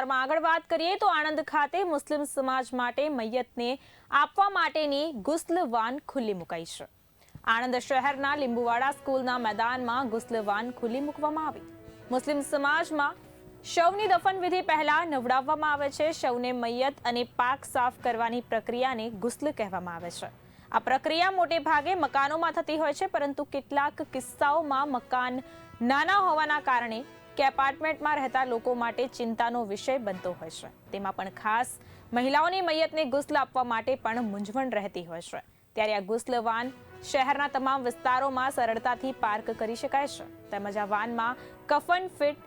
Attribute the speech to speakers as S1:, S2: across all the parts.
S1: સમાચારમાં આગળ વાત કરીએ તો આણંદ ખાતે મુસ્લિમ સમાજ માટે મૈયતને આપવા માટેની ગુસ્લ વાન ખુલ્લી મુકાઈ છે. આણંદ શહેરના લીંબુવાડા સ્કૂલના મેદાનમાં ગુસ્લ વાન ખુલ્લી મૂકવામાં આવી. મુસ્લિમ સમાજમાં શવની દફન વિધિ પહેલા નવડાવવામાં આવે છે. શવને મૈયત અને પાક સાફ કરવાની પ્રક્રિયાને ગુસ્લ કહેવામાં આવે છે. આ પ્રક્રિયા મોટે ભાગે મકાનોમાં થતી હોય છે, પરંતુ કેટલાક કિસ્સાઓમાં મકાન નાના હોવાના કારણે કે એપાર્ટમેન્ટમાં રહેતા લોકો માટે ચિંતાનો વિષય બનતો હોય છે. તેમાં પણ ખાસ મહિલાઓની મૈયતને ગુસ્લ આપવા માટે પણ મૂંઝવણ રહેતી હોય છે. ત્યારે આ ગુસ્લ વાન શહેરના તમામ વિસ્તારોમાં સરળતાથી પાર્ક કરી શકાય છે. તેમજ આ વાનમાં કફન fit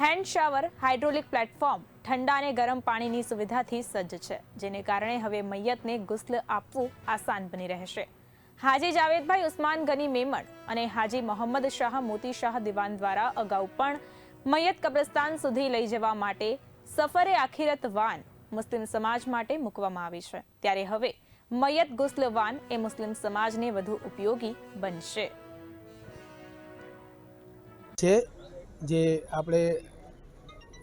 S1: hand shower, hydraulic platform, ઠંડા અને ગરમ પાણીની સુવિધાથી સજ્જ છે, જેને કારણે હવે મૈયતને ગુસ્લ આપવું આસાન બની રહેશે. હાજી જાવેદભાઈ ઉસ્માન ગની મેમણ અને હાજી મોહમ્મદ શાહ મોતી શાહ દિવાન દ્વારા અગાઉ પણ મૈયત કબ્રસ્તાન સુધી લઈ જવા માટે સફરે આખિરત વાન મુસ્લિમ સમાજ માટે મૂકવામાં આવી છે. ત્યારે હવે મૈયત ગુસ્લ વાન એ મુસ્લિમ સમાજને વધુ ઉપયોગી બનશે.
S2: છે જે આપણે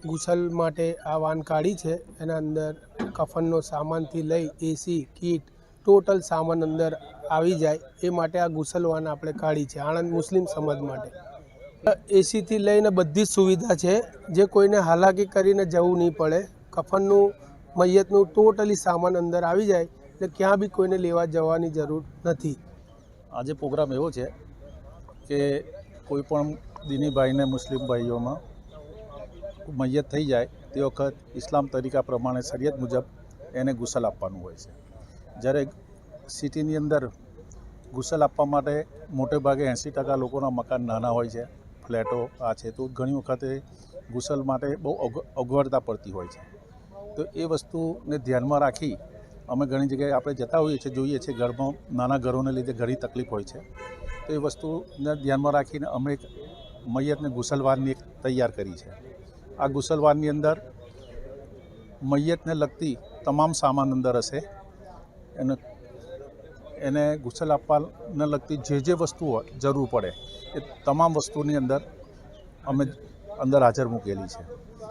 S2: ગુસલ માટે આ વાન કાઢી છે. એના અંદર કફનનો સામાનથી લઈ એસી, કીટ ટોટલ સામાન અંદર આવી જાય એ માટે આ ગુસલવાન આપણે કાઢી છે, આણંદ મુસ્લિમ સમાજ માટે. એસીથી લઈને બધી જ સુવિધા છે, જે કોઈને હાલાકી કરીને જવું નહીં પડે, કફનનું, મૈયતનું ટોટલી સામાન અંદર આવી જાય, એટલે ક્યાં બી કોઈને લેવા જવાની જરૂર નથી.
S3: આજે પ્રોગ્રામ એવો છે કે કોઈ પણ દીની ભાઈને મુસ્લિમ ભાઈઓમાં મૈયત થઈ જાય તે વખત ઇસ્લામ તરીકા પ્રમાણે શરિયત મુજબ એને ગુસલ આપવાનું હોય છે. જ્યારે સિટીની અંદર ગુસલ આપવા માટે મોટે ભાગે એંસી ટકા લોકોના મકાન નાના હોય છે, ફ્લેટો આ છે, તો ઘણી વખતે ગુસલ માટે બહુ અગ- અગવડતા પડતી હોય છે. તો એ વસ્તુને ધ્યાનમાં રાખી અમે ઘણી જગ્યાએ આપણે જતા હોઈએ છીએ, જોઈએ છીએ, ઘરમાં નાના ઘરોને લીધે ઘણી તકલીફ હોય છે. તો એ વસ્તુને ધ્યાનમાં રાખીને અમે એક મૈયતને ગુસલવાનની એક તૈયાર કરી છે. આ ગુસલવાનની અંદર મૈયતને લગતી તમામ સામાન અંદર હશે. એને એને ગુસલ આપવાને લગતી જે જે વસ્તુઓ જરૂર પડે, એ તમામ વસ્તુની અંદર અમે અંદર હાજર મૂકેલી છે.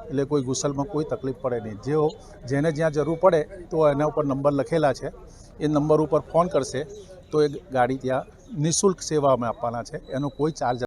S3: એટલે કોઈ ગુસલમાં કોઈ તકલીફ પડે નહીં. જેઓ જેને જ્યાં જરૂર પડે તો એના ઉપર નંબર લખેલા છે. એ નંબર ઉપર ફોન કરશે તો એ ગાડી ત્યાં નિઃશુલ્ક સેવા અમે આપવાના છે. એનો કોઈ ચાર્જ